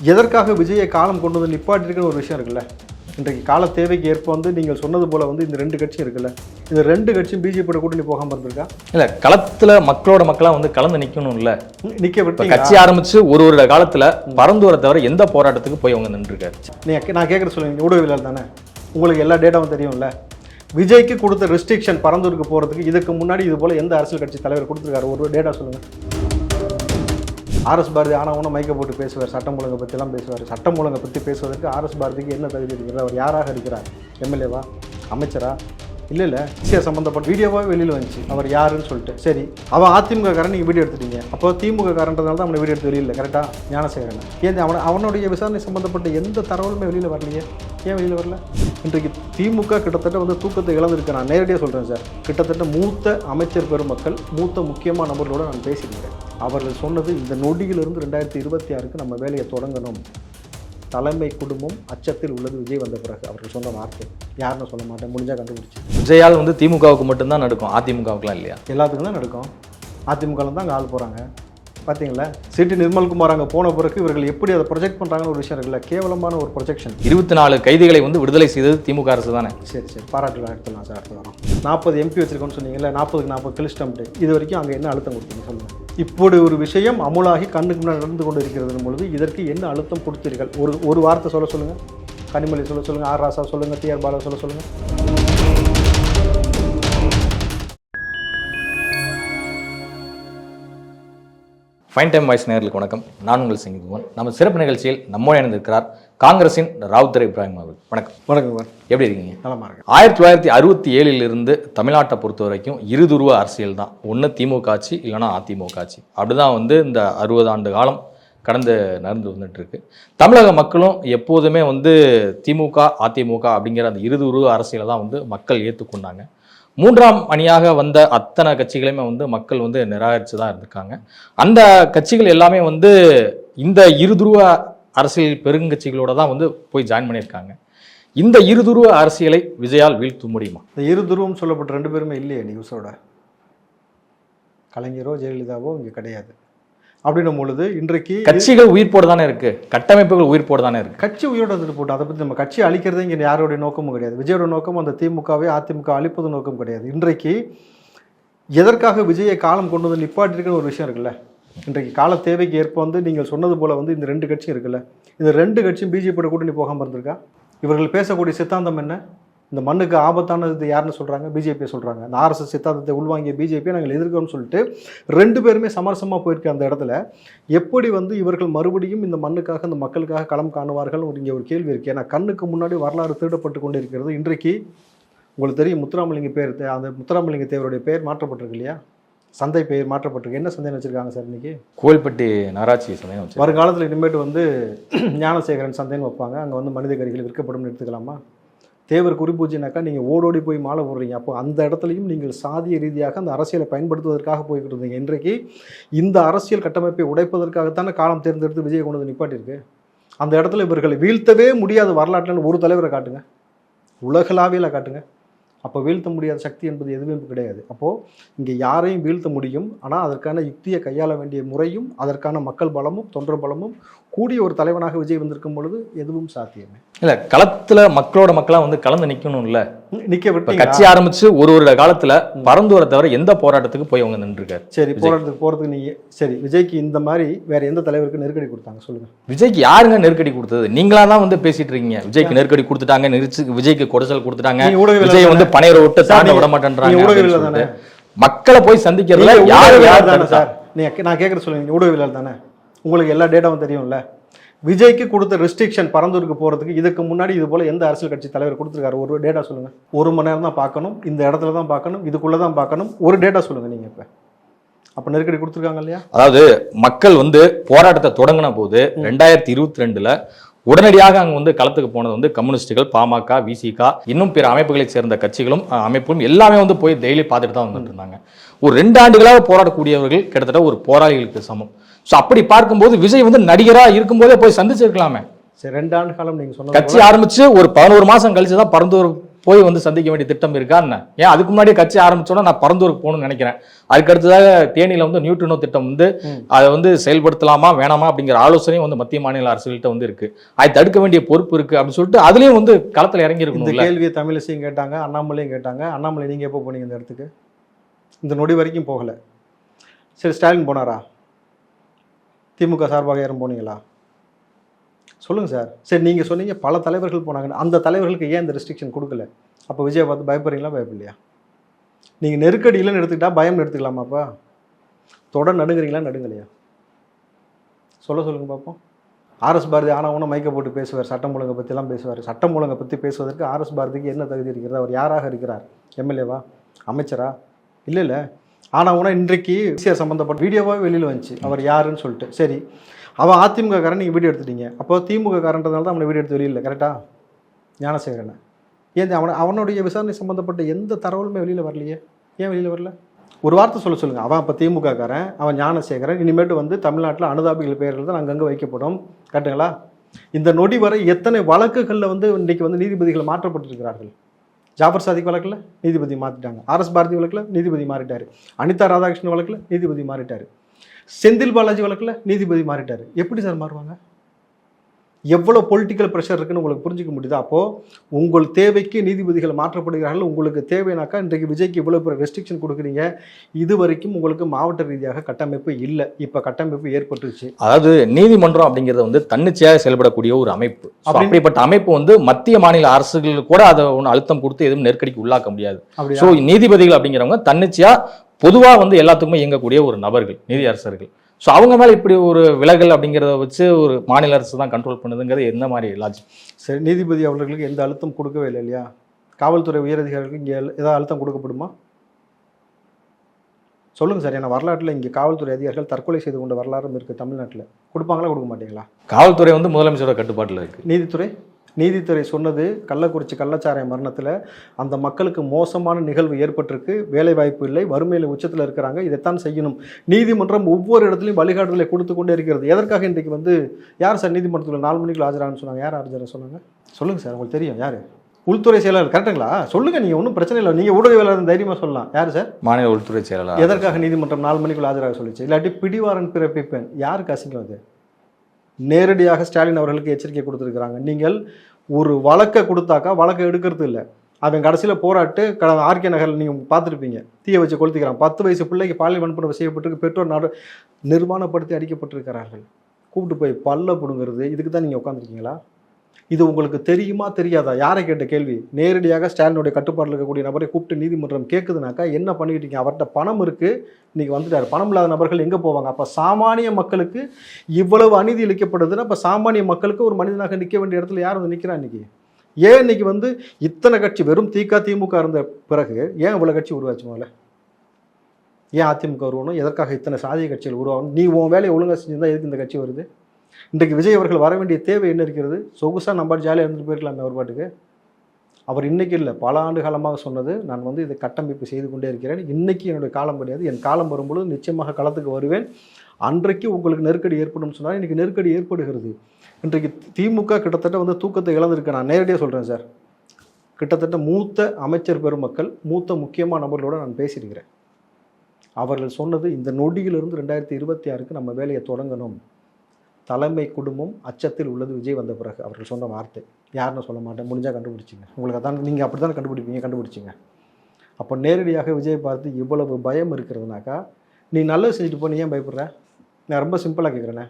எதற்காக விஜயை காலம் கொண்டு வந்து நிப்பாட்டிருக்குன்னு ஒரு விஷயம் இருக்குல்ல? இன்றைக்கு கால தேவைக்கு ஏற்ப வந்து நீங்கள் சொன்னது போல வந்து இந்த ரெண்டு கட்சியும் இருக்குல்ல? இந்த ரெண்டு கட்சியும் பிஜேபியோட கூட்டணி போகாம இருந்திருக்கா? இல்ல களத்துல மக்களோட மக்களா வந்து கலந்து நிக்கணும் இல்ல இப்ப விட்டு கட்சி ஆரம்பிச்சு ஒரு ஒரு காலத்துல பரந்தூரை தவிர எந்த போராட்டத்துக்கு போய் அவங்க நின்றுருக்காரு? நீ நான் கேட்குற சொல்லுங்க ஊடகவியலாளர் தானே? உங்களுக்கு எல்லா டேட்டாவும் தெரியும்ல? விஜய்க்கு கொடுத்த ரெஸ்ட்ரிக்ஷன் பரந்தூருக்கு போகிறதுக்கு இதுக்கு முன்னாடி இது போல் எந்த அரசியல் கட்சி தலைவர் கொடுத்துருக்காரு? ஒரு டேட்டா சொல்லுங்கள் ஆர்எஸ் பாரதி ஆனால் ஆனவனும் மைக்க போட்டு பேசுவார் சட்டம் ஒழுங்கை பற்றிலாம் பேசுவார். சட்டம் ஒழுங்கை பற்றி பேசுவதற்கு ஆர்எஸ் பாரதிக்கு என்ன தகுதி இருக்கிறார் அவர் யாராக இருக்கிறார்? எம்எல்ஏவா அமைச்சரா? இல்லை இல்லை விஷயம் சம்மந்தப்பட்ட வீடியோவாக வெளியில் வந்துச்சு. அவர் யாருன்னு சொல்லிட்டு. சரி அவன் அதிமுக காரன் நீங்கள் வீடியோ எடுத்துட்டீங்க. அப்போ திமுக காரன்றதுனால தான் அவனை வீடியோ எடுத்து வெளியில் கரெக்டாக ஞானசேகரன். ஏன் அவன் அவனுடைய விசாரணை சம்மந்தப்பட்ட எந்த தகவலுமே வெளியில் வரலையே? ஏன் வெளியில் வரல? இன்றைக்கு திமுக கிட்டத்தட்ட வந்து தூக்கத்தை இழந்திருக்கு. நான் நேரடியாக சொல்கிறேன் சார். கிட்டத்தட்ட மூத்த அமைச்சர் பெருமக்கள் மூத்த முக்கியமான நபர்களோடு நான் பேசியிருக்கேன் அவர்கள் சொன்னது இந்த நொடியிலிருந்து ரெண்டாயிரத்தி இருபத்தி ஆறுக்கு நம்ம வேலையை தொடங்கணும். தலைமை குடும்பம் அச்சத்தில் உள்ளது. விஜய் வந்த பிறகு அவர்கள் சொன்ன வார்த்தை யாருன்னு சொல்ல மாட்டேன். முடிஞ்சால் கண்டுபிடிச்சி. விஜயால் வந்து திமுகவுக்கு மட்டும்தான் நடக்கும். அதிமுகவுக்குலாம் இல்லையா? எல்லாத்துக்கும் தான் நடக்கும். அதிமுகவில் தான் ஆள் போகிறாங்க பார்த்தீங்களா சிட்டி நிர்மல்குமார் அங்கே போன பிறகு இவர்கள் எப்படி அதை ப்ரொஜெக்ட் பண்ணுறாங்கன்னு ஒரு விஷயம் இருக்குல்ல. கேவலமான ஒரு ப்ரொஜெக்ஷன் இருபத்தி நாலு கைதிகளை வந்து விடுதலை செய்தது திமுக அரசு தானே? சரி சரி. பாராட்டுலாம் எடுத்துலாம் சார். அடுத்த வாரம் நாற்பது எம்பி வச்சிருக்கோன்னு சொன்னீங்கல்ல நாற்பதுக்கு நாற்பது கிளிஸ்டம்ட்டு இது வரைக்கும் அங்கே என்ன அழுத்தம் கொடுத்தீங்க? சொல்லுங்கள் இப்படி ஒரு விஷயம் அமுலாகி கண்ணுக்கு முன்னாடி நடந்து கொண்டு இருக்கிறது பொழுது இதற்கு என்ன அழுத்தம் கொடுத்தீர்கள்? ஒரு ஒரு வார்த்தை சொல்ல சொல்லுங்கள் கனிமொழி சொல்ல சொல்லுங்கள் ஆர் ராசா சொல்லுங்கள் டிஆர் பாலா சொல்ல சொல்லுங்கள் ஃபைன் டைம் வாய்ஸ் நேர்களுக்கு வணக்கம். நான் உங்கள் சிங்ககுமார் நம்ம சிறப்பு நிகழ்ச்சியில் நம்மோடு இணைந்திருக்கிறார் காங்கிரசின் ராவுத்தர் இப்ராஹிம் அவர்கள். வணக்கம். வணக்கம் எப்படி இருக்கீங்க? நலமா இருக்கேன். ஆயிரத்தி தொள்ளாயிரத்தி அறுபத்தி ஏழிலிருந்து தமிழ்நாட்டை பொறுத்த வரைக்கும் இருதுருவ அரசியல் தான். ஒன்று திமுக ஆட்சி இல்லைன்னா அதிமுக ஆட்சி. அப்படிதான் வந்து இந்த அறுபது ஆண்டு காலம் கடந்து நடந்து வந்துட்டு இருக்கு தமிழக மக்களும் எப்போதுமே வந்து திமுக அதிமுக அப்படிங்கிற அந்த இருதுருவ அரசியலை தான் வந்து மக்கள் ஏற்றுக்கொண்டாங்க மூன்றாம் அணியாக வந்த அத்தனை கட்சிகளையுமே வந்து மக்கள் வந்து நிராகரித்து தான் இருந்திருக்காங்க. அந்த கட்சிகள் எல்லாமே வந்து இந்த இருதுருவ அரசியல் பெருங்கட்சிகளோட தான் வந்து போய் ஜாயின் பண்ணியிருக்காங்க. இந்த இருதுருவ அரசியலை விஜயால் வீழ்த்த முடியுமா? இந்த இரு துருவம் சொல்லப்பட்ட ரெண்டு பேருமே இல்லையே நியூஸோட கலைஞரோ ஜெயலலிதாவோ இங்கே கிடையாது. அப்படின்னும் பொழுது இன்றைக்கு கட்சிகள் உயிர்ப்போடு தானே இருக்கு. கட்டமைப்புகள் உயிர்ப்போடு தானே இருக்கு. கட்சி உயிரோட போட்டு அதை பற்றி நம்ம கட்சி அழிக்கிறதே இங்கே யாருடைய நோக்கமும் கிடையாது. விஜயோட நோக்கம் அந்த திமுகவை அதிமுக அழிப்பது நோக்கம் கிடையாது. இன்றைக்கு எதற்காக விஜயை காலம் கொண்டு வந்து நிப்பாட்டிருக்குன்னு ஒரு விஷயம் இருக்குல்ல? இன்றைக்கு கால தேவைக்கு ஏற்ப வந்து நீங்கள் சொன்னது போல வந்து இந்த ரெண்டு கட்சியும் இருக்குல்ல. இந்த ரெண்டு கட்சியும் பிஜேபியோட கூட்டணி போகாமல் இருந்திருக்கா? இவர்கள் பேசக்கூடிய சித்தாந்தம் என்ன? இந்த மண்ணுக்கு ஆபத்தானது யாருன்னு சொல்கிறாங்க பிஜேபியை சொல்கிறாங்க இந்த ஆர்எஸ்எஸ் சித்தாந்தத்தை உள்வாங்கிய பிஜேபியை நாங்கள் எதிர்க்கிறோம்னு சொல்லிட்டு ரெண்டு பேருமே சமரசமாக போயிருக்க அந்த இடத்துல எப்படி வந்து இவர்கள் மறுபடியும் இந்த மண்ணுக்காக இந்த மக்களுக்காக களம் காணுவார்கள்? ஒரு இங்கே ஒரு கேள்வி இருக்குது ஏன்னா கண்ணுக்கு முன்னாடி வரலாறு திருடப்பட்டு கொண்டு இருக்கிறது இன்றைக்கு உங்களுக்கு தெரியும் முத்துராமலிங்க பேர் தே- அந்த முத்துராமலிங்க தேவருடைய பெயர் மாற்றப்பட்டிருக்கு இல்லையா? சந்தை பெயர் மாற்றப்பட்டிருக்கு. என்ன சந்தைன்னு வச்சிருக்காங்க சார் இன்னைக்கு? கோவில்பட்டி நகராட்சி சமயம் வச்சு வருங்காலத்தில் இனிமேட்டு வந்து ஞானசேகரன் சந்தைன்னு வைப்பாங்க. அங்கே வந்து மனித கறிகள் விற்கப்படும் எடுத்துக்கலாமா? தேவர் குறி பூஜைனாக்கா நீங்கள் ஓடோடி போய் மாலை போடுறீங்க. அப்போ அந்த இடத்துலையும் நீங்கள் சாதிய ரீதியாக அந்த அரசியலை பயன்படுத்துவதற்காக போய்கிட்டு இருந்தீங்க இன்றைக்கு இந்த அரசியல் கட்டமைப்பை உடைப்பதற்காகத்தானே காலம் தேர்ந்தெடுத்து விஜய் கொண்டு வந்து நிப்பாட்டியிருக்கு. அந்த இடத்துல இவர்களை வீழ்த்தவே முடியாத வரலாற்றில் ஒரு தலைவரை காட்டுங்க. உலகளாவியில் காட்டுங்க. அப்போ வீழ்த்த முடியாத சக்தி என்பது எதுவுமே கிடையாது. அப்போது இங்கே யாரையும் வீழ்த்த முடியும். ஆனால் அதற்கான யுக்தியை கையாள வேண்டிய முறையும் அதற்கான மக்கள் பலமும் தொண்டர் பலமும் கூடிய ஒரு தலைவனாக விஜய் வந்திருக்கும் பொழுது எதுவும் சாத்தியமே. இல்லை களத்தில் மக்களோட மக்களாக வந்து கலந்து நிக்கணும்ல? நிக்க விட்டு கட்சி ஆரம்பிச்சு ஒரு ஒரு காலத்துல பரந்தூரை தவிர எந்த போராட்டத்துக்கு போய் அவங்க நின்றுருக்காரு? சரி போராட்டத்துக்கு போகிறதுக்கு நீங்க சரி விஜய்க்கு இந்த மாதிரி வேற எந்த தலைவருக்கு நெருக்கடி கொடுத்தாங்க? சொல்லுங்க. விஜய்க்கு யாருங்க நெருக்கடி கொடுத்தது? நீங்களா தான் வந்து பேசிட்டு இருக்கீங்க. விஜய்க்கு நெருக்கடி கொடுத்துட்டாங்க நெரிச்சு விஜய்க்கு குடைச்சல் கொடுத்துட்டாங்க. விஜய் வந்து? பனையரை விட்டு தாண்ட விட மாட்டேன்றாங்க மக்களை போய் சந்திக்கிறதுல யார் யார் தானே? சார். நீங்க நான் கேட்குற சொல்லுங்க ஊடகவியலாளர் தானே. உங்களுக்கு எல்லா டேட்டாவும் தெரியும்ல? விஜய்க்கு கொடுத்த ரெஸ்ட்ரிக்ஷன் பரந்தூருக்கு போகிறதுக்கு இதுக்கு முன்னாடி இது போல எந்த அரசியல் கட்சி தலைவர் கொடுத்துருக்காரு? ஒரு டேட்டா சொல்லுங்க. ஒரு மணி நேரம் தான் பார்க்கணும். இந்த இடத்துல தான் பார்க்கணும். இதுக்குள்ளே தான் பார்க்கணும். ஒரு டேட்டா சொல்லுங்க நீங்க இப்போ. அப்போ நெருக்கடி கொடுத்துருக்காங்க இல்லையா? அதாவது மக்கள் வந்து போராட்டத்தை தொடங்கின போது ரெண்டாயிரத்தி இருபத்தி ரெண்டுல உடனடியாக அங்க வந்து களத்துக்கு போனது வந்து கம்யூனிஸ்டுகள் பாமக விசிக இன்னும் பிற அமைப்புகளை சேர்ந்த கட்சிகளும் அமைப்பும் எல்லாமே வந்து போய் டெய்லி பார்த்துட்டு தான் வந்துட்டு இருந்தாங்க. ஒரு ரெண்டு ஆண்டுகளாக போராடக்கூடியவர்கள் கிட்டத்தட்ட ஒரு போராளிகளுக்கு சமம். ஸோ அப்படி பார்க்கும்போது விஜய் வந்து நடிகரா இருக்கும்போதே போய் சந்திச்சிருக்கலாமே. சரி ரெண்டு ஆண்டு காலம் நீங்கள் சொன்னது கட்சி ஆரம்பிச்சு ஒரு பதினோரு மாசம் கழிச்சு தான் பரந்தூர் போய் வந்து சந்திக்க வேண்டிய திட்டம் இருக்கா என்ன? ஏன் அதுக்கு முன்னாடியே கட்சி ஆரம்பிச்சோன்னா நான் பரந்தூருக்கு போகணும்னு நினைக்கிறேன். அதுக்கு அடுத்ததாக தேனியில வந்து நியூட்ரினோ திட்டம் வந்து. அதை வந்து செயல்படுத்தலாமா வேணாமா அப்படிங்கிற ஆலோசனையும் வந்து மத்திய மாநில அரசுகள்கிட்ட வந்து இருக்கு. அதை தடுக்க வேண்டிய பொறுப்பு இருக்கு அப்படின்னு சொல்லிட்டு அதுலயும் வந்து களத்துல இறங்கி இந்த இருக்கணும்ல கேள்வியை தமிழிசையும் கேட்டாங்க அண்ணாமலையும் கேட்டாங்க. அண்ணாமலை நீங்கள் எப்போ போனீங்க இந்த இடத்துக்கு? இந்த நொடி வரைக்கும் போகலை. சரி ஸ்டாலின் போனாரா? திமுக சார்பாக யாரும் போனீங்களா? சொல்லுங்கள் சார். சரி நீங்கள் சொன்னீங்க பல தலைவர்கள் போனாங்க. அந்த தலைவர்களுக்கு ஏன் இந்த ரெஸ்ட்ரிக்ஷன் கொடுக்கல? அப்போ விஜய் பார்த்து பயப்படுறீங்களா பயப்படலையா? நீங்கள் நெருக்கடியிலன்னு எடுத்துக்கிட்டா பயம் எடுத்துக்கலாமாப்பா தொடர் நடுங்குறீங்களா நடுங்கலையா? சொல்ல சொல்லுங்க பார்ப்போம் ஆர்எஸ் பாரதி ஆனவனும் மைக்க போட்டு பேசுவார் சட்டம் ஒழுங்கை பற்றிலாம் பேசுவார். சட்டம் ஒழுங்கை பற்றி பேசுவதற்கு ஆர்எஸ் பாரதிக்கு என்ன தகுதி இருக்கிறது? அவர் யாராக இருக்கிறார்? எம்எல்ஏவா? அமைச்சரா? இல்லை இல்லை. ஆனால் ஆனவனா இன்றைக்கு சிஆர் சம்மந்தப்பட்ட வீடியோவாக வெளியில் வந்துச்சு. அவர் யாருன்னு சொல்லிட்டு. சரி. அவன் அதிமுக காரன் நீங்கள் வீடியோ எடுத்துட்டீங்க. அப்போ திமுக காரன்றதுனால தான் அவனை வீடியோ எடுத்து வெளியில் கரெக்டாக ஞானசேகரனை. ஏன் அவனை அவனுடைய விசாரணை சம்மந்தப்பட்ட எந்த தகவலுமே வெளியில் வரலையே? ஏன் வெளியில் வரல? ஒரு வார்த்தை சொல்ல சொல்லுங்கள் அவன் இப்போ திமுக காரன் அவன் ஞானசேகரன். இனிமேட்டு வந்து தமிழ்நாட்டில் அனுதாபிகள் பெயர்கள் தான் அங்கங்கே வைக்கப்படும். கரெக்டுங்களா இந்த நொடி வரை எத்தனை வழக்குகளில் வந்து இன்றைக்கி வந்து நீதிபதிகள் மாற்றப்பட்டிருக்கிறார்கள்? ஜாஃபர் சாதிக் வழக்கில் நீதிபதி மாற்றிட்டாங்க ஆர்எஸ் பாரதி வழக்கில் நீதிபதி மாறிட்டார். அனிதா ராதாகிருஷ்ணன் வழக்கில் நீதிபதி மாறிட்டார். செந்தில் பாலாஜி வழக்கில் நீதிபதி மாறிட்டார். எப்படி சார் மாறுவாங்க? எவ்வளோ பொலிட்டிக்கல் ப்ரெஷர் இருக்குன்னு உங்களுக்கு புரிஞ்சுக்க முடியுதா? அப்போது உங்கள் தேவைக்கு நீதிபதிகள் மாற்றப்படுகிறார்கள். உங்களுக்கு தேவைனாக்கா இன்றைக்கு விஜய்க்கு இவ்வளோ பெரிய ரெஸ்ட்ரிக்ஷன் கொடுக்குறீங்க. இது வரைக்கும் உங்களுக்கு மாவட்ட ரீதியாக கட்டமைப்பு இல்லை. இப்போ கட்டமைப்பு ஏற்பட்டுருச்சு. அதாவது நீதிமன்றம் அப்படிங்கிறது வந்து தன்னிச்சையாக செயல்படக்கூடிய ஒரு அமைப்பு. அப்படிப்பட்ட அமைப்பு வந்து மத்திய மாநில அரசுகள் கூட அதை ஒன்று அழுத்தம் கொடுத்து எதுவும் நெருக்கடிக்கு உள்ளாக்க முடியாது. ஸோ நீதிபதிகள் அப்படிங்கிறவங்க தன்னிச்சையா பொதுவா வந்து எல்லாத்துக்குமே இயங்கக்கூடிய ஒரு நபர்கள் நீதி அரசர்கள். ஸோ அவங்க மேல இப்படி ஒரு விலகல் அப்படிங்கிறத வச்சு ஒரு மாநில அரசு தான் கண்ட்ரோல் பண்ணுதுங்கிறது என்ன மாதிரி லாஜிக் சரி நீதிபதி அவர்களுக்கு எந்த அழுத்தம் கொடுக்கவே இல்லை இல்லையா? காவல்துறை உயரதிகாரிகளுக்கு இங்கே ஏதாவது அழுத்தம் கொடுக்கப்படுமா? சொல்லுங்க சார் ஏன்னா வரலாற்றில் இங்கே காவல்துறை அதிகாரிகள் தற்கொலை செய்து கொண்ட வரலாறும் இருக்குது தமிழ்நாட்டில். கொடுப்பாங்களா கொடுக்க மாட்டீங்களா? காவல்துறை வந்து முதலமைச்சரோட கட்டுப்பாட்டில் இருக்கு. நீதித்துறை? நீதித்துறை சொன்னது கள்ளக்குறிச்சி கள்ளச்சாராய மரணத்தில் அந்த மக்களுக்கு மோசமான நிகழ்வு ஏற்பட்டிருக்கு. வேலை வாய்ப்பு இல்லை வறுமையில் உச்சத்தில் இருக்கிறாங்க. இதைத்தான் செய்யணும். நீதிமன்றம் ஒவ்வொரு இடத்துலையும் வழிகாட்டுதலை கொடுத்து கொண்டே இருக்கிறது. எதற்காக இன்றைக்கு வந்து யார் சார் நீதிமன்றத்தில் நாலு மணிக்குள்ள ஆஜராகன்னு சொன்னாங்க? யார் ஆஜராக சொன்னாங்க? சொல்லுங்கள் சார் உங்களுக்கு தெரியும். யார்? உள்துறை செயலாளர். கரெக்டுங்களா? சொல்லுங்கள் நீங்கள் ஒன்றும் பிரச்சனை இல்லை. நீங்கள் ஊடகவியலாளர் தைரியமாக சொல்லலாம். யார் சார்? மாநில உள்துறை செயலாளர். எதற்காக நீதிமன்றம் நாலு மணிக்குள்ள ஆஜராக சொல்லிச்சு? இல்லாட்டி பிடிவாரன் பிறப்பிப்பேன். யாருக்கு அசிங்கம் அது? நேரடியாக ஸ்டாலின் அவர்களுக்கு எச்சரிக்கை கொடுத்துருக்குறாங்க. நீங்கள் ஒரு வழக்கை கொடுத்தாக்கா வழக்கை எடுக்கிறது இல்லை. அவன் கடைசியில் போராட்டு க ஆர்கே நகரில் நீங்கள் பார்த்துருப்பீங்க. தீயை வச்சு கொளுத்திக்கிறான். பத்து வயசு பிள்ளைக்கு பாலியல் வன்புணர்வு செய்யப்பட்டிருக்கு. பெற்றோர் நடு நிர்மாணப்படுத்தி அடிக்கப்பட்டிருக்கிறார்கள். கூப்பிட்டு போய் பல்ல பிடுங்கிறது இதுக்கு தான் நீங்கள் உட்காந்துருக்கீங்களா இது உங்களுக்கு தெரியுமா தெரியாதா? யாரை கேட்ட கேள்வி? நேரடியாக ஸ்டாலினுடைய கட்டுப்பாட்டில் இருக்கக்கூடிய நபரை கூப்பிட்டு நீதிமன்றம் கேட்குதுனாக்கா என்ன பண்ணிக்கிட்டு இருக்கீங்க? அவர்கிட்ட பணம் இருக்குது இன்றைக்கி வந்துட்டார். பணம் இல்லாத நபர்கள் எங்கே போவாங்க? அப்போ சாமானிய மக்களுக்கு இவ்வளவு அநீதி இழைக்கப்படுதுன்னா அப்போ சாமானிய மக்களுக்கு ஒரு மனிதனாக நிற்க வேண்டிய இடத்துல யார் வந்து நிற்கிறா இன்றைக்கி ஏன் இன்னைக்கு வந்து இத்தனை கட்சி வெறும் திக திமுக இருந்த பிறகு ஏன் இவ்வளோ கட்சி உருவாச்சு முதல்ல? ஏன் அதிமுக உருவணும்? எதற்காக இத்தனை சாதிய கட்சிகள் உருவாகணும்? நீ உன் வேலையை ஒழுங்காக செஞ்சிருந்தா எதுக்கு இந்த கட்சி வருது? இன்றைக்கு விஜய் அவர்கள் வர வேண்டிய தேவை என்ன இருக்கிறது? சொகுசாக நம்ம ஜாலியாக இருந்துட்டு போயிருக்கலாமே அவர் பாட்டுக்கு. அவர் இன்றைக்கி இல்லை. பல ஆண்டு காலமாக சொன்னது நான் வந்து இதை கட்டமைப்பு செய்து கொண்டே இருக்கிறேன். இன்றைக்கி என்னுடைய காலம் கிடையாது. என் காலம் வரும்பொழுது நிச்சயமாக களத்துக்கு வருவேன். அன்றைக்கு உங்களுக்கு நெருக்கடி ஏற்படும் சொன்னால் இன்றைக்கி நெருக்கடி ஏற்படுகிறது. இன்றைக்கு திமுக கிட்டத்தட்ட வந்து தூக்கத்தை இழந்திருக்கு. நான் நேரடியாக சொல்கிறேன் சார். கிட்டத்தட்ட மூத்த அமைச்சர் பெருமக்கள் மூத்த முக்கியமான நபர்களோடு நான் பேசியிருக்கிறேன். அவர்கள் சொன்னது இந்த நொடியிலிருந்து ரெண்டாயிரத்தி இருபத்தி ஆறுக்கு நம்ம வேலையை தொடங்கணும். தலைமை குடும்பம் அச்சத்தில் உள்ளது விஜய் வந்த பிறகு. அவர்கள் சொன்ன வார்த்தை. யாருன்னு சொல்ல மாட்டேன். முடிஞ்சால் கண்டுபிடிச்சிங்க. உங்களுக்கு அதான் நீங்கள் அப்படி தான் கண்டுபிடிப்பீங்க கண்டுபிடிச்சிங்க. அப்போ நேரடியாக விஜய் பார்த்து இவ்வளவு பயம் இருக்கிறதுனாக்கா நீ நல்லது செஞ்சுட்டு போ நீ ஏன் பயப்படுற? நான் ரொம்ப சிம்பிளாக கேட்குறேனே.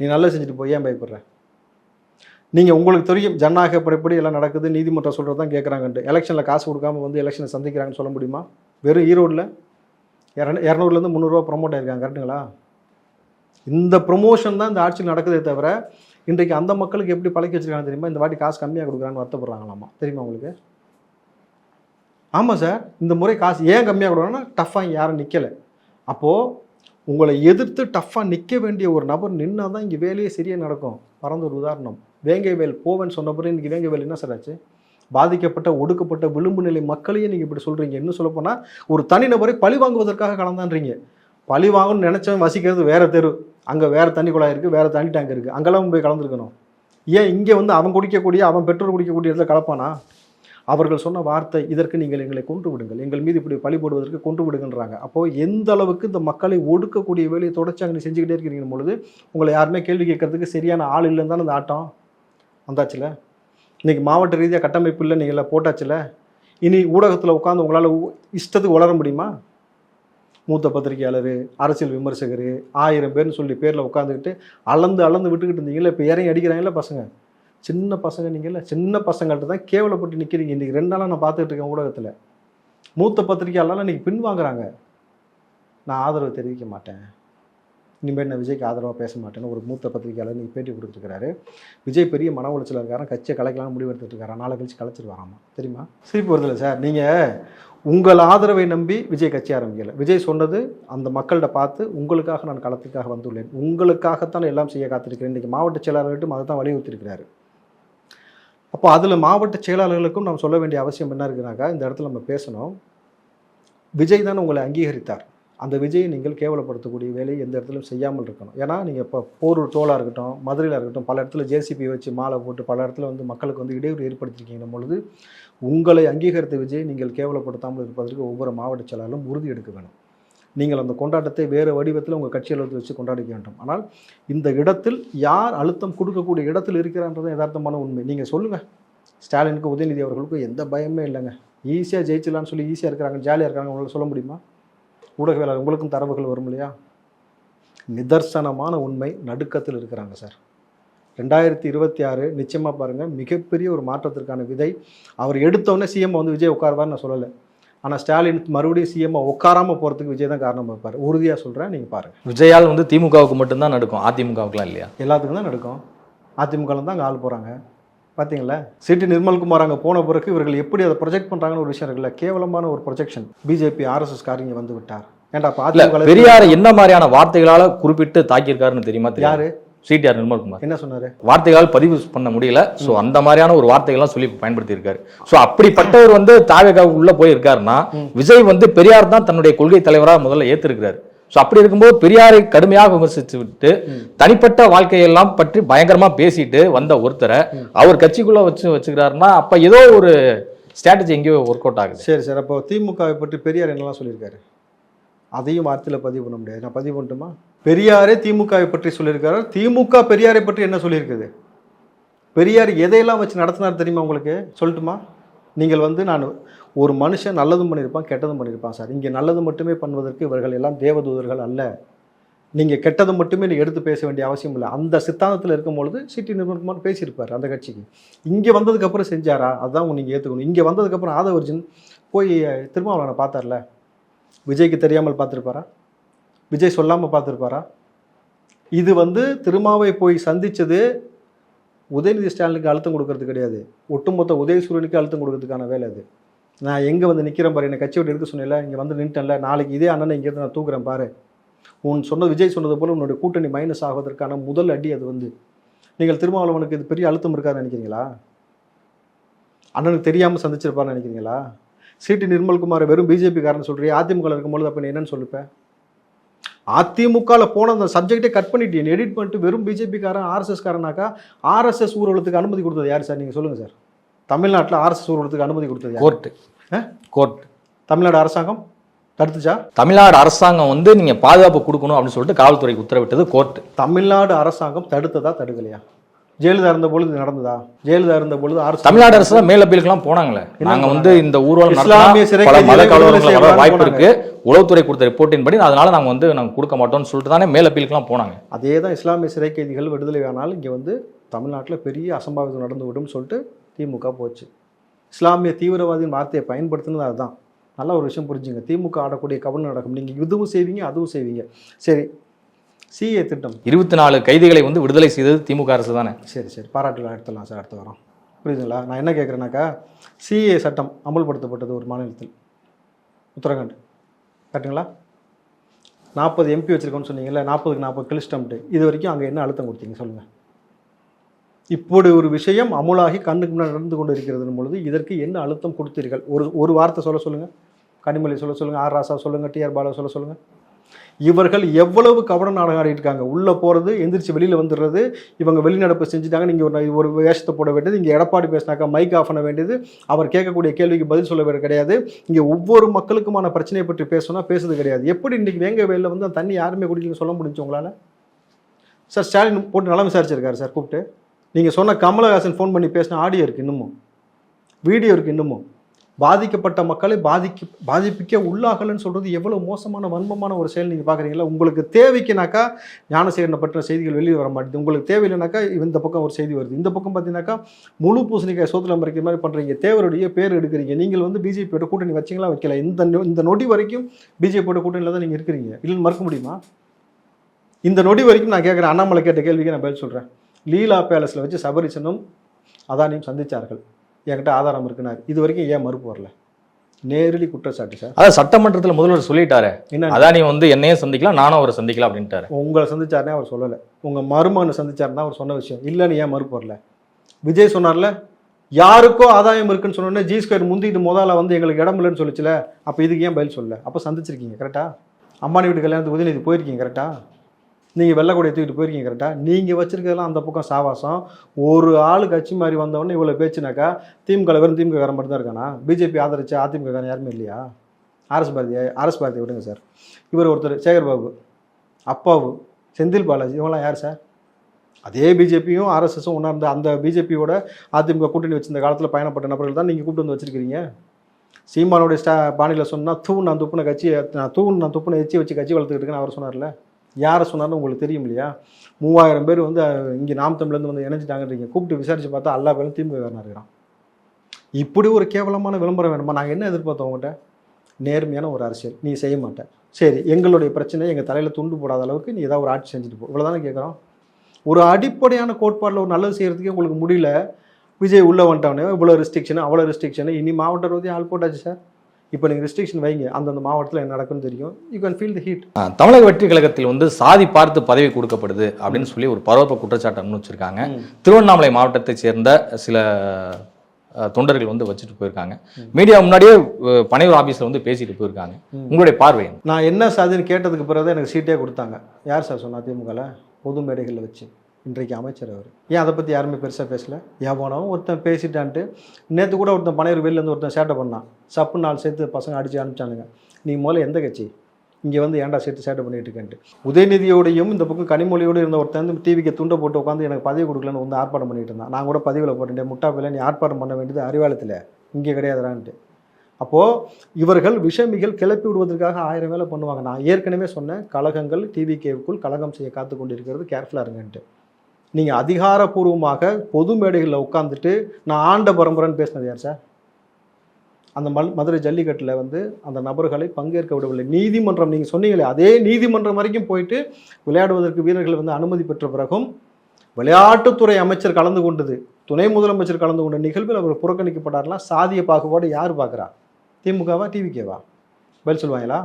நீ நல்லது செஞ்சுட்டு போய் ஏன் பயப்படுற? நீங்கள் உங்களுக்கு தெரியும் ஜனநாயக படைப்படி எல்லாம் நடக்குது. நீதிமன்றம் சொல்கிறது தான் கேட்குறாங்கன்ட்டு. எலெக்ஷனில் காசு கொடுக்காம வந்து எலெக்ஷனை சந்திக்கிறாங்கன்னு சொல்ல முடியுமா? வெறும் ஈரோடில்? இரநூறுலேருந்து முந்நூறுரூவா ப்ரொமோட் ஆயிருக்காங்க கரெக்டுங்களா இந்த ப்ரொமோஷன் தான் இந்த ஆட்சியில் நடக்குதே தவிர இன்றைக்கு அந்த மக்களுக்கு எப்படி பழக்கி வச்சிருக்காங்க தெரியுமா? இந்த வாட்டி காசு கம்மியாக கொடுக்குறான்னு வருத்தப்படுறாங்களாமா? தெரியுமா உங்களுக்கு? ஆமாம் சார் இந்த முறை காசு ஏன் கம்மியாக கொடுக்குறாங்கன்னா டஃப்பாக யாரும் நிற்கலை அப்போது உங்களை எதிர்த்து டஃப்பாக நிற்க வேண்டிய ஒரு நபர் நின்னா தான் இங்கே வேலையே சரியாக நடக்கும். பறந்த ஒரு உதாரணம். வேங்கை வேல் போவேன்னு சொன்ன பிறகு இன்றைக்கி வேங்கைவேல் என்ன சார் ஆச்சு? பாதிக்கப்பட்ட ஒடுக்கப்பட்ட விளிம்பு நிலை மக்களையே நீங்கள் இப்படி சொல்கிறீங்க இன்னும் சொல்லப்போனால் ஒரு தனிநபரை பழி வாங்குவதற்காக கலந்தான்றீங்க. பழி வாங்கணும்னு நினச்சவன் வசிக்கிறது வேறு தெரு. அங்கே வேறு தண்ணி குழாய் இருக்குது வேறு தண்ணி டேங்க் இருக்குது அங்கெல்லாம் போய் கலந்துருக்கணும். ஏன் இங்கே வந்து அவன் குடிக்கக்கூடிய அவன் பெட்ரோல் குடிக்கக்கூடிய இடத்துல கலப்பானா? அவர்கள் சொன்ன வார்த்தை இதற்கு நீங்கள் எங்களை கொண்டு விடுங்கள். எங்கள் மீது இப்படி பழி போடுவதற்கு கொண்டு விடுங்கன்றாங்க. அப்போது எந்த அளவுக்கு இந்த மக்களை ஒடுக்கக்கூடிய வேலையை தொடர்ச்சியாக நீ செஞ்சுக்கிட்டே இருக்கிறீங்க பொழுது உங்களை யாருமே கேள்வி கேட்கறதுக்கு சரியான ஆள் இல்லைன்னு தானே அந்த ஆட்டம் வந்தாச்சுல? இன்றைக்கி மாவட்ட ரீதியாக கட்டமைப்பு இல்லை நீங்கள் போட்டாச்சுல? இனி ஊடகத்தில் உட்காந்து உங்களால் இஷ்டத்துக்கு வளர முடியுமா? மூத்த பத்திரிகையாளர் அரசியல் விமர்சகர் ஆயிரம் பேர்னு சொல்லி பேரில் உட்காந்துக்கிட்டு அளந்து அளந்து விட்டுக்கிட்டு இருந்தீங்களா இப்போ இறங்கி அடிக்கிறாங்களா பசங்க. சின்ன பசங்க நீங்கள்ல சின்ன பசங்கள்ட்ட தான் கேவலப்பட்டு நிற்கிறீங்க இன்றைக்கி ரெண்டு நாளாக நான் பார்த்துக்கிட்டு இருக்கேன் ஊடகத்தில். மூத்த பத்திரிகையாளர்லாம் இன்றைக்கி பின்வாங்குறாங்க. நான் ஆதரவு தெரிவிக்க மாட்டேன். இனிமேல் நான் விஜய்க்கு ஆதரவாக பேச மாட்டேன்னு ஒரு மூத்த பத்திரிகையாளர் நீங்கள் பேட்டி கொடுத்துருக்காரு விஜய் பெரிய மன உளைச்சல் இருக்காரன் கட்சியை கலைக்கலாம்னு முடிவு எடுத்துட்டு நாளை கழிச்சு கலைச்சிருவாராமா? தெரியுமா? சிரிப்பு வருதில்ல சார். நீங்கள் உங்கள் ஆதரவை நம்பி விஜய் கட்சி ஆரம்பிக்கல. விஜய் சொன்னது அந்த மக்கள்கிட்ட பார்த்து உங்களுக்காக நான் களத்துக்காக வந்துள்ளேன். உங்களுக்காகத்தான் எல்லாம் செய்ய காத்திருக்கிறேன். இன்றைக்கி மாவட்ட செயலாளர்கிட்டும் அதை தான் வலியுறுத்திருக்கிறாரு அப்போ அதில் மாவட்ட செயலாளர்களுக்கும் நாம் சொல்ல வேண்டிய அவசியம் என்ன இருக்குனாக்கா இந்த இடத்துல நம்ம பேசணும். விஜய் தான் உங்களை அங்கீகரித்தார். அந்த விஜயை நீங்கள் கேவலப்படுத்தக்கூடிய வேலையை எந்த இடத்துலையும் செய்யாமல் இருக்கணும். ஏன்னா நீங்கள் இப்போ போரூர் தோலாக இருக்கட்டும் மதுரையில் இருக்கட்டும் பல இடத்துல ஜேசிபி வச்சு மாலை போட்டு பல இடத்துல வந்து மக்களுக்கு வந்து இடையூறு ஏற்படுத்திருக்கீங்க பொழுது உங்களை அங்கீகரித்த விஜய் நீங்கள் கேவலப்படுத்தாமல் இருப்பதற்கு ஒவ்வொரு மாவட்ட செயலாளரும் உறுதி எடுக்க வேணும் நீங்கள் அந்த கொண்டாட்டத்தை வேறு வடிவத்தில் உங்கள் கட்சி அலுவலகத்தில் வச்சு கொண்டாடிக்க வேண்டும். ஆனால் இந்த இடத்தில் யார் அழுத்தம் கொடுக்கக்கூடிய இடத்தில் இருக்கிறான்றது யதார்த்தமான உண்மை. நீங்கள் சொல்லுங்கள் ஸ்டாலினுக்கு உதயநிதி அவர்களுக்கும் எந்த பயமே இல்லைங்க. ஈஸியாக ஜெயிச்சலான்னு சொல்லி ஈஸியாக இருக்கிறாங்க ஜாலியாக இருக்காங்க உங்களால் சொல்ல முடியுமா? ஊடகவியலாளர் உங்களுக்கும் தரவுகள் வரும் இல்லையா? நிதர்சனமான உண்மை நடுக்கத்தில் இருக்கிறாங்க சார். ரெண்டாயிரத்தி இருபத்தி ஆறு நிச்சயமாக பாருங்கள் மிகப்பெரிய ஒரு மாற்றத்திற்கான விதை. அவர் எடுத்தோடனே சிஎம் வந்து விஜய் உட்காருவார்னு நான் சொல்லலை. ஆனால் ஸ்டாலின் மறுபடியும் சிஎம் உட்காராம போகிறதுக்கு விஜய் தான் காரணமாக இருப்பார் உறுதியாக சொல்கிறேன் நீங்கள் பாருங்கள் விஜயால் வந்து திமுகவுக்கு மட்டும்தான் நடக்கும். அதிமுகவுக்குலாம் இல்லையா? எல்லாத்துக்கும் தான் நடக்கும். அதிமுகவில் தான் அங்கே ஆள் போகிறாங்க பார்த்தீங்களா சிட்டி நிர்மல்குமார் அங்கே போன பிறகு இவர்கள் எப்படி அதை ப்ரொஜெக்ட் பண்ணுறாங்கன்னு ஒரு விஷயம் இருக்குல்ல. கேவலமான ஒரு ப்ரொஜெக்ஷன் பிஜேபி ஆர்எஸ்எஸ் காரிங்க வந்து விட்டார். ஏன்டா பெரியார் என்ன மாதிரியான வார்த்தைகளால குறிப்பிட்டு தாக்கியிருக்காருன்னு தெரியுமா யாரு? சிடிஆர் நிர்மல்குமார். என்ன சொன்னாரு? வார்த்தைகளால் பதிவு பண்ண முடியல. சோ அந்த மாதிரியான ஒரு வார்த்தைகள்லாம் சொல்லி பயன்படுத்தி இருக்காரு சோ அப்படிப்பட்டவர் வந்து தாவேகாவுக்கு உள்ள போயிருக்காருன்னா விஜய் வந்து பெரியார் தான் தன்னுடைய கொள்கை தலைவரா முதல்ல ஏத்திருக்கிறாரு. ஸோ அப்படி இருக்கும்போது பெரியாரை கடுமையாக விமர்சித்து விட்டு தனிப்பட்ட வாழ்க்கையெல்லாம் பற்றி பயங்கரமாக பேசிட்டு வந்த ஒருத்தரை அவர் கட்சிக்குள்ள வச்சு வச்சுக்கிறாருன்னா அப்போ ஏதோ ஒரு ஸ்ட்ராட்டஜி எங்கேயோ ஒர்க் அவுட் ஆகுது. சரி சார். அப்போ திமுகவை பற்றி பெரியார் என்னெல்லாம் சொல்லியிருக்காரு? அதையும் வார்த்தையில் பதிவு பண்ண முடியாது. நான் பதிவு பண்ணட்டுமா? பெரியாரே திமுகவை பற்றி சொல்லியிருக்காரு? திமுக பெரியாரை பற்றி என்ன சொல்லியிருக்குது? பெரியார் எதையெல்லாம் வச்சு நடத்தினார் தெரியுமா உங்களுக்கு? சொல்லட்டுமா? நீங்கள் வந்து நான் ஒரு மனுஷன் நல்லதும் பண்ணியிருப்பான் கெட்டதும் பண்ணியிருப்பான் சார். இங்கே நல்லது மட்டுமே பண்ணுவதற்கு இவர்கள் எல்லாம் தேவதூதர்கள் அல்ல. நீங்கள் கெட்டதை மட்டுமே நீங்கள் எடுத்து பேச வேண்டிய அவசியம் இல்லை. அந்த சித்தாந்தத்தில் இருக்கும் பொழுது சிட்டி நிர்மல்குமார் பேசியிருப்பார் அந்த கட்சிக்கு. இங்கே வந்ததுக்கப்புறம் செஞ்சாரா? அதுதான் நீங்கள் ஏற்றுக்கணும் இங்கே வந்ததுக்கப்புறம் ஆதவர்ஜன் போய் திருமாவளவனை பார்த்தார்ல? விஜய்க்கு தெரியாமல் பார்த்துருப்பாரா? விஜய் சொல்லாமல் பார்த்துருப்பாரா? இது வந்து திருமாவை போய் சந்தித்தது உதயநிதி ஸ்டாலினுக்கு அழுத்தம் கொடுக்கறது கிடையாது. ஒட்டுமொத்த உதயசூரியனுக்கு அழுத்தம் கொடுக்கறதுக்கான வேலை அது. நான் எங்கே வந்து நிற்கிறேன் பாரு என்னை கட்சி விட்டு எடுக்க சொன்னல இங்கே வந்து நின்ட்டேன்ல நாளைக்கு இதே அண்ணனை இங்கேருந்து நான் தூக்குறேன் பாரு. உன் சொன்னது விஜய் சொன்னது போல் உன்னுடைய கூட்டணி மைனஸ் ஆகுவதற்கான முதல் அடி அது வந்து. நீங்கள் திருமாவளவனுக்கு இது பெரிய அழுத்தம் இருக்காதுன்னு நினைக்கிறீங்களா? அண்ணனுக்கு தெரியாமல் சந்திச்சிருப்பான்னு நினைக்கிறீங்களா? சிடி நிர்மல்குமார் வெறும் பிஜேபிக்காரன் சொல்கிறீ அதிமுக இருக்கும்போது அப்போ நீ என்னன்னு சொல்லிப்பேன் அதிமுகவில் போன அந்த சப்ஜெக்டே கட் பண்ணிட்டேன் எடிட் பண்ணிட்டு வெறும் பிஜேபிக்காரன் ஆர்எஸ்எஸ் காரனாக்கா ஆர்எஸ்எஸ் ஊர்வலத்துக்கு அனுமதி கொடுத்தது யார் சார்? நீங்கள் சொல்லுங்கள் சார். தமிழ்நாட்டில் ஆர்எஸ்எஸ் ஊர்வலத்துக்கு அனுமதி கொடுத்தது யார்? கோர்ட் தமிழ்நாடு அரசாங்கம்? தடுத்துச்சா? தமிழ்நாடு அரசாங்கம் வந்து நீங்க பாதுகாப்பு கொடுக்கணும் அப்படின்னு சொல்லிட்டு காவல்துறைக்கு உத்தரவிட்டது கோர்ட் தமிழ்நாடு அரசாங்கம் தடுத்ததா தடுக்கலையா? ஜெயலலிதா இருந்த பொழுது நடந்ததா? ஜெயலலிதா இருந்த பொழுது அரசு தமிழ்நாடு அரசு தான் மேல் அப்பீலுக்குலாம் போனாங்களே. நாங்க வந்து இந்த ஊர்வலம் மத கலவரங்கள் வாய்ப்பு இருக்கு. உளவுத்துறை கொடுத்த ரிப்போர்ட்டின் படி அதனால நாங்க வந்து நாங்க கொடுக்க மாட்டோம்னு சொல்லிட்டு தானே மேல் அப்பீலுக்குலாம் போனாங்க. அதே தான் இஸ்லாமிய சிறை கைதிகள் விடுதலை ஆனால் இங்கே வந்து தமிழ்நாட்டில் பெரிய அசம்பாவிதம் நடந்து விடும்னு சொல்லிட்டு திமுக போச்சு. இஸ்லாமிய தீவிரவாதியின் வார்த்தையை பயன்படுத்தினது அதுதான். நல்ல ஒரு விஷயம் புரிஞ்சுங்க. திமுக ஆடக்கூடிய கவனம் நடக்கும். நீங்கள் இதுவும் செய்வீங்க அதுவும் செய்வீங்க. சரி. சிஏ திட்டம். இருபத்தி நாலு கைதிகளை வந்து விடுதலை செய்தது திமுக அரசு தானே? சரி சரி. பாராட்டுலாம் எடுத்துடலாம் சார் அடுத்த வாரம். புரியுதுங்களா? நான் என்ன கேட்குறேன்னாக்கா சிஏ சட்டம் அமல்படுத்தப்பட்டது ஒரு மாநிலத்தில். உத்தரகாண்ட். கரெக்டுங்களா நாற்பது எம்பி வச்சுருக்கோன்னு சொன்னீங்கல்ல நாற்பதுக்கு நாற்பது கிளிஸ்டம்ட்டு இது வரைக்கும் அங்கே என்ன அழுத்தம் கொடுத்தீங்க? சொல்லுங்கள் இப்படி ஒரு விஷயம் அமுலாகி கண்ணுக்கு முன்னாடி நடந்து கொண்டு இருக்கிறது பொழுது இதற்கு என்ன அழுத்தம் கொடுத்தீர்கள்? ஒரு ஒரு வார்த்தை சொல்ல சொல்லுங்கள் கனிமொழி சொல்ல சொல்லுங்கள் ஆர் ராசா சொல்லுங்கள் டிஆர் பாலா சொல்ல சொல்லுங்கள் இவர்கள் எவ்வளவு கவனம் நாடகம் ஆடிட்டு உள்ளே போகிறது எந்திரிச்சு வெளியில் வந்துடுறது இவங்க வெளிநடப்பு செஞ்சுட்டாங்க நீங்கள் ஒரு ஒரு வேஷத்தை போட வேண்டியது இங்கே எடப்பாடி பேசினாக்கா மைக் ஆஃப் பண்ண வேண்டியது அவர் கேட்கக்கூடிய கேள்விக்கு பதில் சொல்ல வேண்டியது கிடையாது. இங்கே ஒவ்வொரு மக்களுக்குமான பிரச்சனையை பற்றி பேசணும்னா பேசுறது கிடையாது. எப்படி இன்றைக்கி வேங்க வேலில் வந்து அந்த தண்ணி யாருமே குடிக்கலன்னு சொல்ல முடிஞ்சு உங்களால்? சார் ஸ்டாலின் போட்டு நலம் விசாரிச்சிருக்காரு சார் கூப்பிட்டு. நீங்கள் சொன்ன கமலஹாசன் ஃபோன் பண்ணி பேசின ஆடியோ இருக்குது இன்னமும். வீடியோ இருக்குது இன்னமும். பாதிக்கப்பட்ட மக்களை பாதிக்க பாதிப்புக்கே உள்ளாகலன்னு சொல்கிறது எவ்வளோ மோசமான வன்மமான ஒரு செயல் நீங்கள் பார்க்குறீங்களா? உங்களுக்கு தேவைக்குனாக்கா ஞானசேகரனை பற்றின செய்திகள் வெளியே வர மாட்டேங்குது உங்களுக்கு தேவையில்லைனாக்கா இந்த பக்கம் ஒரு செய்தி வருது. இந்த பக்கம் பார்த்தீங்கன்னாக்கா முழு பூசணிக்காய் சோத்துல மறைக்கிற மாதிரி பண்ணுறீங்க தேவருடைய பேர் எடுக்கிறீங்க. நீங்கள் வந்து பிஜேபியோட கூட்டணி வச்சிங்களா வைக்கல? இந்த இந்த நொடி வரைக்கும் பிஜேபியோட கூட்டணியில் தான் நீங்கள் இருக்கிறீங்க. இல்லைன்னு மறுக்க முடியுமா? இந்த நொடி வரைக்கும் நான் கேட்குறேன். அண்ணாமலை கேட்ட கேள்விக்கு நான் பதில் சொல்கிறேன் லீலா பேலஸில் வச்சு சபரிசனும் அதானியும் சந்திச்சார்கள். என்கிட்ட ஆதாரம் இருக்குனாரு. இது வரைக்கும் ஏன் மறுப்பு வரல? நேரடி குற்றச்சாட்டு சார். அதாவது சட்டமன்றத்துல முதல்வர் சொல்லிட்டாரு. என்ன அதானி வந்து என்னையும் சந்திக்கலாம் நானும் அவரை சந்திக்கலாம் அப்படின்ட்டாரு. உங்களை சந்திச்சாருனே அவர் சொல்லலை. உங்கள் மருமகனை சந்திச்சாருன்னா அவர் சொன்ன விஷயம். இல்லைன்னு ஏன் மறுப்பு வரல? விஜய் சொன்னார்ல யாருக்கோ ஆதாயம் இருக்குன்னு சொன்னோன்னே ஜி ஸ்கொயர் முந்திட்டு முதல்ல வந்து எங்களுக்கு இடம் இல்லைன்னு சொல்லிச்சுல அப்போ இதுக்கு ஏன் பதில் சொல்லல? அப்போ சந்திச்சிருக்கீங்க கரெக்டா அம்பானி வீட்டு கல்யாணத்துக்கு உதயநிதி போயிருக்கீங்க கரெக்டா நீங்கள் வெள்ளக்கூடிய தூக்கிட்டு போயிருக்கீங்க கரெக்டாக நீங்கள் வச்சிருக்கிறதெல்லாம் அந்த பக்கம் சாவாசம். ஒரு ஆள் கட்சி மாதிரி வந்தவொடனே இவ்வளோ பேச்சுனாக்கா திமுக வெறும் திமுக வேறு மட்டும் தான் இருக்கானா? பிஜேபி ஆதரிச்சு அதிமுக காரன் யாருமே இல்லையா? ஆர்எஸ் பாரதி ஆர்எஸ் பாரதியை விடுங்க சார் இவர் ஒருத்தர் சேகர் பாபு அப்பாவு செந்தில் பாலாஜி இவங்களாம் யார் சார் அதே பிஜேபியும் ஆர்எஸ்எஸும் உணர்ந்த அந்த பிஜேபியோட அதிமுக கூட்டணி வச்சிருந்த காலத்தில் பயணப்பட்ட நபர்கள் தான் நீங்கள் கூப்பிட்டு வந்து வச்சிருக்கிறீங்க. சீமானுடைய ஸ்டா பாணியில் சொன்னால் தூண் நான் துப்புன கட்சி நான் தூண் நான் துப்புன எச்சி வச்சு கட்சி வளர்த்துக்கிட்டு இருக்கேன்னு அவர் சொன்னார்ல. யாரை சொன்னார்னு உங்களுக்கு தெரியும் இல்லையா? மூவாயிரம் பேர் வந்து இங்கே நாம் தமிழ்லேருந்து வந்து இணைஞ்சிட்டாங்கன்றீங்க. கூப்பிட்டு விசாரித்து பார்த்தா எல்லா பேரும் திமுக வேணா இருக்கிறான் இப்படி ஒரு கேவலமான விளம்பரம் வேணுமா? நாங்கள் என்ன எதிர்பார்த்தோம் உங்கள்கிட்ட நேர்மையான ஒரு அரசியல். நீ செய்ய மாட்டேன் சரி எங்களுடைய பிரச்சனை எங்கள் தலையில் துண்டு போடாத அளவுக்கு நீ ஏதாவது ஒரு ஆட்சி செஞ்சுட்டு போ. இவ்வளோதானே கேட்குறோம் ஒரு அடிப்படையான கோட்பாடில் ஒரு நல்லது செய்கிறதுக்கே உங்களுக்கு முடியல. விஜய் உள்ளே வந்துட்டவனே இவ்வளோ ரெஸ்ட்ரிக்ஷனு அவ்வளோ ரெஸ்ட்ரிக்ஷனு இனி மாவட்ட ரோதி ஆள் போட்டாச்சு சார் இப்போ நீங்கள் ரெஸ்ட்ரிக்ஷன் வைங்க. அந்தந்த மாவட்டத்தில் என்ன நடக்குன்னு தெரியும். You can feel the heat தமிழக வெற்றி கழகத்தில் வந்து சாதி பார்த்து பதவி கொடுக்கப்படுது அப்படின்னு சொல்லி ஒரு பரவப்ப குற்றச்சாட்டு முன் வச்சிருக்காங்க திருவண்ணாமலை மாவட்டத்தைச் சேர்ந்த சில தொண்டர்கள் வந்து வச்சுட்டு போயிருக்காங்க. மீடியா முன்னாடியே பனையூர் ஆபீஸ்ல வந்து பேசிட்டு போயிருக்காங்க. உங்களுடைய பார்வை? நான் என்ன சாதின்னு கேட்டதுக்கு பிறகு எனக்கு சீட்டே கொடுத்தாங்க. யார் சார் சொன்னா திமுகவில் பொது மேடைகளில் வச்சு. இன்றைக்கு அமைச்சர் அவர். ஏன் அதை பற்றி யாருமே பெருசாக பேசலை? எவனோ ஒருத்தன் பேசிட்டான்ட்டு நேற்று கூட ஒருத்தன் பனையூர் வெளிலேருந்து ஒருத்தன் சேட்டை பண்ணான். சப்பு நாலு சேர்த்து பசங்க அடித்து அனுப்பிச்சானுங்க. நீ முதல்ல எந்த கட்சி? இங்கே வந்து ஏன்டா சேர்த்து சேட்டை பண்ணிட்டு இருக்கேன்ட்டு. உதயநிதியோடையும் இந்த பக்கம் கனிமொழியோடு இருந்த ஒருத்தன் வந்து டிவிக்கு துண்டை போட்டு உட்காந்து எனக்கு பதவி கொடுக்கலன்னு வந்து ஆர்ப்பாட்டம் பண்ணிட்டு இருந்தான். நான் கூட பதிவில் போட்டேன் முட்டா பிள்ளை நீ ஆர்ப்பாட்டம் பண்ண வேண்டியது அறிவாலயத்தில். இங்கே கிடையாதுடான்ட்டு. அப்போது இவர்கள் விஷமிகள் கிளப்பி விடுவதற்காக ஆயிரம் வேலை பண்ணுவாங்க. நான் ஏற்கனவே சொன்னேன் கழகங்கள் டிவிகேவுக்குள் கழகம் செய்ய காத்து கொண்டிருக்கிறது கேர்ஃபுல்லாக இருங்கன்ட்டு. நீங்கள் அதிகாரப்பூர்வமாக பொது மேடைகளில் உட்காந்துட்டு நான் ஆண்ட பரம்பரைன்னு பேசினது யார் சார்? அந்த மல் மதுரை ஜல்லிக்கட்டில் வந்து அந்த நபர்களை பங்கேற்க விடவில்லை. நீதிமன்றம் நீங்கள் சொன்னீங்களே அதே நீதிமன்றம் வரைக்கும் போயிட்டு விளையாடுவதற்கு வீரர்கள் வந்து அனுமதி பெற்ற பிறகும் விளையாட்டுத்துறை அமைச்சர் கலந்து கொண்டது துணை முதலமைச்சர் கலந்து கொண்ட நிகழ்வில் அவர் புறக்கணிக்கப்பட்டார்லாம் சாதிய பாகுபாடு யார் பார்க்குறா? திமுகவா டிவிகேவா பதில் சொல்லுவாங்களா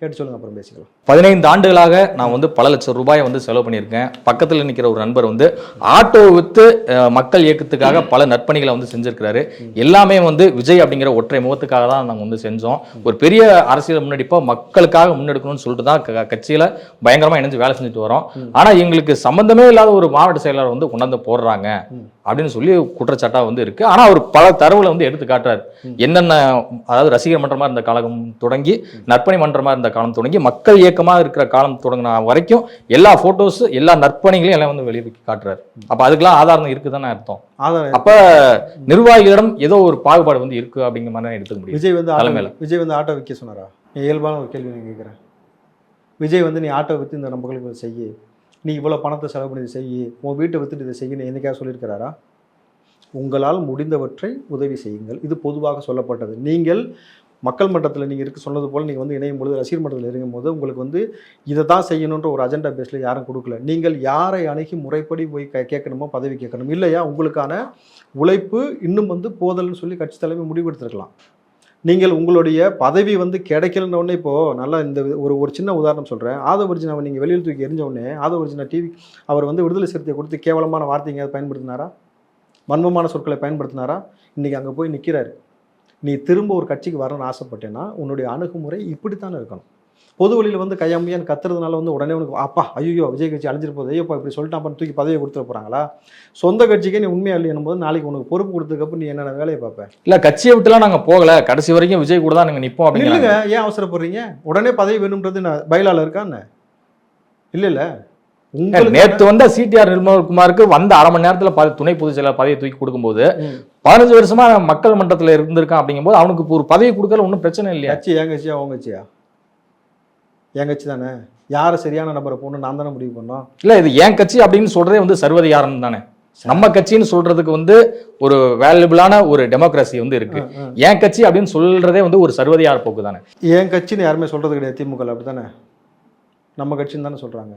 கேட்டு சொல்லுங்க அப்புறம் பேசிக்கலாம். பதினைந்து ஆண்டுகளாக நான் வந்து பல லட்சம் ரூபாயை வந்து செலவு பண்ணியிருக்கேன். பக்கத்தில் நிற்கிற ஒரு நண்பர் வந்து ஆட்டோ வித்து மக்கள் இயக்கத்துக்காக பல நற்பணிகளை வந்து செஞ்சிருக்கிறாரு. எல்லாமே வந்து விஜய் அப்படிங்கிற ஒற்றை முகத்துக்காக தான் நாங்கள் வந்து செஞ்சோம். ஒரு பெரிய அரசியல் முன்னெடுப்பா மக்களுக்காக முன்னெடுக்கணும்னு சொல்லிட்டு தான் க- கட்சியில பயங்கரமா இணைஞ்சு வேலை செஞ்சுட்டு வரோம். ஆனா எங்களுக்கு சம்பந்தமே இல்லாத ஒரு மாவட்ட செயலாளர் வந்து கொண்டாந்து போடுறாங்க. அப்படின்னு சொல்லி குற்றச்சாட்டா வந்து இருக்கு. ஆனா அவர் பல தரவுல வந்து எடுத்து காட்டுறாரு. என்னென்ன அதாவது ரசிகர் மன்றமா இருந்த காலம் தொடங்கி நற்பணி மன்றமா இருந்த காலம் தொடங்கி மக்கள் இயக்கமா இருக்கிற காலம் தொடங்கின வரைக்கும் எல்லா போட்டோஸ் எல்லா நற்பணிகளையும் எல்லாம் வந்து வெளியே காட்டுறாரு. அப்ப அதுக்கெல்லாம் ஆதாரம் இருக்குதானே அர்த்தம்? ஆதாரம் அப்ப நிர்வாகிகளிடம் ஏதோ ஒரு பாகுபாடு வந்து இருக்கு அப்படிங்கிற மாதிரி எடுத்துக்க முடியும். விஜய் வந்து தலைமையில. விஜய் வந்து ஆட்டோ விற்க சொன்னாரா? நீ இயல்பான ஒரு கேள்வி நான் கேட்குறேன். விஜய் வந்து நீ ஆட்டோ விற்று இந்த நம்பர்களுக்கு செய்யி. நீ இவ்வளோ பணத்தை செலவு பண்ணி இதை செய்யி உன் வீட்டை விற்றுட்டு இதை செய்யணும் என்னைக்காக சொல்லியிருக்கிறாரா? உங்களால் முடிந்தவற்றை உதவி செய்யுங்கள். இது பொதுவாக சொல்லப்பட்டது. நீங்கள் மக்கள் மன்றத்தில் நீங்கள் இருக்க சொன்னது போல் நீங்கள் வந்து இணையும் பொழுது ரசிகர் மன்றத்தில் இறங்கும் போது உங்களுக்கு வந்து இதை தான் செய்யணுன்ற ஒரு அஜெண்டா பேஸில் யாரும் கொடுக்கல. நீங்கள் யாரை அணுகி முறைப்படி போய் கேட்கணுமோ பதவி கேட்கணும் இல்லையா? உங்களுக்கான உழைப்பு இன்னும் வந்து போதல்னு சொல்லி கட்சி தலைமை முடிவெடுத்திருக்கலாம். நீங்கள் உங்களுடைய பதவி வந்து கிடைக்கலன உடனே இப்போது நல்லா இந்த ஒரு ஒரு சின்ன உதாரணம் சொல்கிறேன் ஆதவர்ஜினாவை நீங்கள் வெளியில் தூக்கி எரிஞ்ச உடனே ஆதவர்ஜினா டிவி அவர் வந்து விடுதலை சிறுத்தை கொடுத்து கேவலமான வார்த்தைங்க அதை பயன்படுத்தினாரா? வன்மமான சொற்களை பயன்படுத்தினாரா? இன்றைக்கி அங்கே போய் நிற்கிறாரு நீ திரும்ப ஒரு கட்சிக்கு வரணும்னு ஆசைப்பட்டேன்னா உன்னுடைய அணுகுமுறை இப்படித்தானே இருக்கணும். பொது வழியில் வந்து கையாமையான்னு கத்துறதுனால வந்து உடனே உனக்கு அப்பா ஐயோ விஜய் கட்சி அழிஞ்சிட்டு போகுது. ஐயோப்பா இப்படி சொல்லிட்டான் தூக்கி பதவியை கொடுத்துட போகிறாங்களா சொந்த கட்சிக்கே நீ உண்மையா இல்லையும் போது நாளைக்கு உனக்கு பொறுப்பு கொடுத்ததுக்கப்புறம் நீ என்னென்ன வேலையை பார்ப்ப? இல்ல கட்சியை விட்டுலாம் நாங்க போகல. கடைசி வரைக்கும் விஜய் கூட தான் நாங்க நிப்போம் அப்படிங்கிறாங்க. இல்லைங்க ஏன் அவசரப்படுறீங்க? உடனே பதவி வேணும்ன்றது நான் பயிலால இருக்கான்னு இல்ல இல்ல. நேத்து வந்த சிடிஆர் நிர்மல்குமாருக்கு வந்த அரை மணி நேரத்துல துணை பொதுச் செயலர் பதவியை தூக்கி கொடுக்கும்போது. பதினஞ்சு வருஷமா மக்கள் மன்றத்துல இருந்திருக்கான் அப்படிங்கும்போது அவனுக்கு ஒரு பதவி கொடுக்கல ஒன்றும் பிரச்சனை இல்லையா? கட்சி கட்சியா உங்க கட்சியா? என் கட்சி தானே? யாரை சரியான நபரை போகணும் நான் தானே முடிவு பண்ணோம்? இல்ல இது என் கட்சி அப்படின்னு சொல்றதே வந்து சர்வதிகாரம் தானே. நம்ம கட்சின்னு சொல்றதுக்கு வந்து ஒரு வேல்யூபிளான ஒரு டெமோக்ரஸி வந்து இருக்கு. என் கட்சி அப்படின்னு சொல்றதே வந்து ஒரு சர்வதிகார போக்கு தானே. என் கட்சின்னு யாருமே சொல்றது கிடையாது திமுக அப்படி தானே நம்ம கட்சின்னு தானே சொல்றாங்க.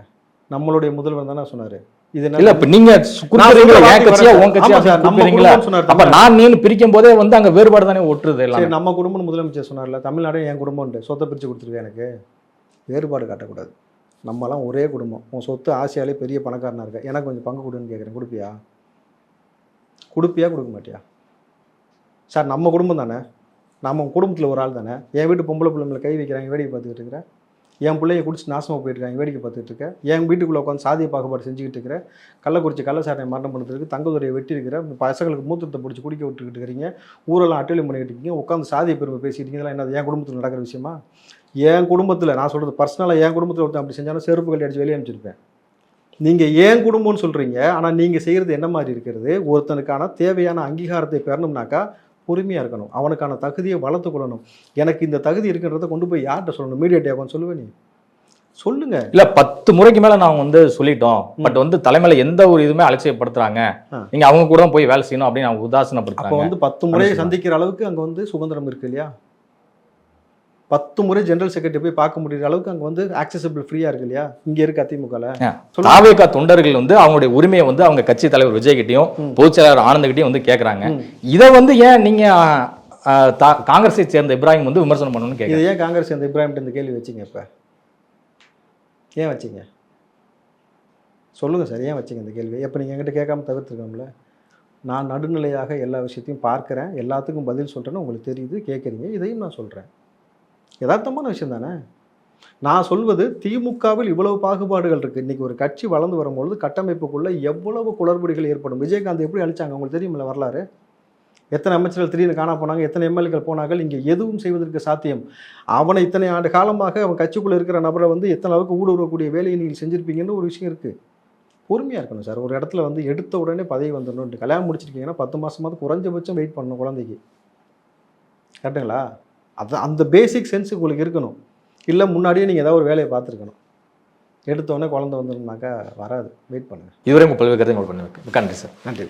நம்மளுடைய முதல்வர் தானே சொன்னாரு. இது என்ன- இல்ல இப்ப நீங்க என் கட்சியா உன் கட்சியா குறிப்பிடுறீங்களா அப்ப நான் நீன்னு பிரிக்கும் போதே வந்து அங்க வேறுபாடு தானே ஒட்டுறது நம்ம குடும்பம் முதலமைச்சர் சொன்னார்ல தமிழ்நாடு என் குடும்பம்ன்ட்டு சொத்தை பிரித்து கொடுத்துருக்கேன் எனக்கு. வேறுபாடு காட்டக்கூடாது. நம்மலாம் ஒரே குடும்பம். உன் சொத்து ஆசியாலே பெரிய பணக்காரனா இருக்க. எனக்கு கொஞ்சம் பங்கு கொடுன்னு கேட்குறேன் கொடுப்பியா? கொடுப்பியா? கொடுக்க மாட்டியா? சார் நம்ம குடும்பம் தானே? நம்ம குடும்பத்தில் ஒரு ஆள் தானே? என் வீட்டு பொம்பளை பிள்ளைங்களை கை வைக்கிறாங்க வேடிக்கை பார்த்துக்கிட்டு இருக்கிறேன் என் பிள்ளைய குடிச்சு நாசமாக போயிட்டுருக்கேன் வேடிக்கை பார்த்துட்டு இருக்கேன் என் வீட்டுக்குள்ளே உட்காந்து சாதிய பாகுபாடு செஞ்சுக்கிட்டு இருக்கிறேன் கள்ளக்குறிச்சி கள்ளச்சாட்டை மரணம் பண்ணுறதுக்கு தங்கதுரையை வெட்டி இருக்கிற? பசங்களுக்கு மூத்திரத்தை பிடிச்சி குடிக்க விட்டுக்கிட்டு இருக்கிறீங்க. ஊரெல்லாம் அட்டலியம் பண்ணிக்கிட்டு இருக்கீங்க. உட்காந்து சாதிய பெருமை பேசிட்டு இதெல்லாம் என்னது? என் குடும்பத்தில் நடக்கிற விஷயமா? என் குடும்பத்தில் நான் சொல்கிறது பர்சனலாக என் குடும்பத்தில் ஒருத்தன் அப்படி செஞ்சாலும் செருப்பு கட்டி அடிச்சு வெளியே அனுப்பிச்சிருப்பேன். நீங்கள் ஏன் குடும்பம்னு சொல்கிறீங்க ஆனால் நீங்கள் செய்கிறது என்ன மாதிரி இருக்கிறது? ஒருத்தனுக்கான தேவையான அங்கீகாரத்தை பெறணும்னாக்கா பொறுமையாக இருக்கணும். அவனுக்கான தகுதியை வளர்த்து கொள்ளணும். எனக்கு இந்த தகுதி இருக்குன்றதை கொண்டு போய் யார்கிட்ட சொல்லணும்? மீடியா டேவான்னு சொல்லுவேன் நீ. சொல்லுங்க. இல்ல பத்து முறைக்கு மேல நாங்க வந்து சொல்லிட்டோம். பட் வந்து தலைமையில எந்த ஒரு இதுவுமே அலட்சியப்படுத்துறாங்க. நீங்க அவங்க கூட போய் வேலை செய்யணும் அப்படின்னு அவங்க உதாசனப்படுத்துறாங்க. வந்து பத்து முறையை. சந்திக்கிற அளவுக்கு அங்கே வந்து சுதந்திரம் இருக்கு இல்லையா? பத்து முறை ஜெனரல் செக்ரட்டரி போய் பார்க்க முடியுற அளவுக்கு அங்கே வந்து ஆக்சசபிள் ஃப்ரீயாக இருக்கு இல்லையா? இங்கே இருக்கு அதிமுகவில். தாவேகா தொண்டர்கள் வந்து அவங்களுடைய உரிமையை வந்து அவங்க கட்சி தலைவர் விஜய் கிட்டயும் ம். பொதுச் செயலாளர் ஆனந்த் கிட்டயும் வந்து கேக்குறாங்க. ம். இதை வந்து ஏன் நீங்க ஆ, தா- காங்கிரஸை சேர்ந்த இப்ராஹிம் வந்து விமர்சனம் பண்ணணும்னு இது கேட்குறேன் ஏன் காங்கிரஸ் அந்த இப்ராஹிம் இந்த கேள்வி வச்சிங்க இப்போ? ஏன் வச்சீங்க? சொல்லுங்கள் சார் ஏன் வச்சீங்க இந்த கேள்வி? எப்போ நீங்கள் என்கிட்ட கேட்காம தவிர்த்துருக்கோம்ல நான் நடுநிலையாக எல்லா விஷயத்தையும் பார்க்குறேன் எல்லாத்துக்கும் பதில் சொல்கிறேன்னு உங்களுக்கு தெரியுது கேட்குறீங்க இதையும் நான் சொல்கிறேன் யதார்த்தமான விஷயம் தானே நான் சொல்வது திமுகவில் இவ்வளவு பாகுபாடுகள் இருக்குது இன்றைக்கி ஒரு கட்சி வளர்ந்து வரும்பொழுது கட்டமைப்புக்குள்ளே எவ்வளவு குளறுபடிகள் ஏற்படும். விஜயகாந்த் எப்படி அழிச்சாங்க? உங்களுக்கு தெரியுமில்ல வரலாறு. எத்தனை அமைச்சர்கள் திடீர்னு காணா போனாங்க? எத்தனை எம்எல்ஏக்கள் போனார்கள்? இங்கே எதுவும் செய்வதற்கு சாத்தியம். அவனை இத்தனை ஆண்டு காலமாக அவன் கட்சிக்குள்ளே இருக்கிற நபரை வந்து எத்தனை அளவுக்கு ஊடுருவக்கூடிய வேலையை நீங்கள் செஞ்சுருப்பீங்கன்னு ஒரு விஷயம் இருக்குது பொறுமையாக இருக்கணும் சார். ஒரு இடத்துல வந்து எடுத்த உடனே பதவி வந்துடணும் கல்யாணம் முடிச்சிருக்கீங்கன்னா பத்து மாதமாவது குறைஞ்சபட்சம் வெயிட் பண்ணணும் குழந்தைக்கு. கரெக்டுங்களா அது அந்த பேசிக் சென்ஸ் உங்களுக்கு இருக்கணும். இல்லை முன்னாடியே நீங்கள் ஏதாவது ஒரு வேலையை பார்த்துருக்கணும். எடுத்த உடனே குழந்தை வந்துருந்தாக்கா வராது. வெயிட் பண்ணுங்கள் இதுவரை உங்க பல்வேறு கருத்து நோட் பண்ணுவேன் நன்றி சார் நன்றி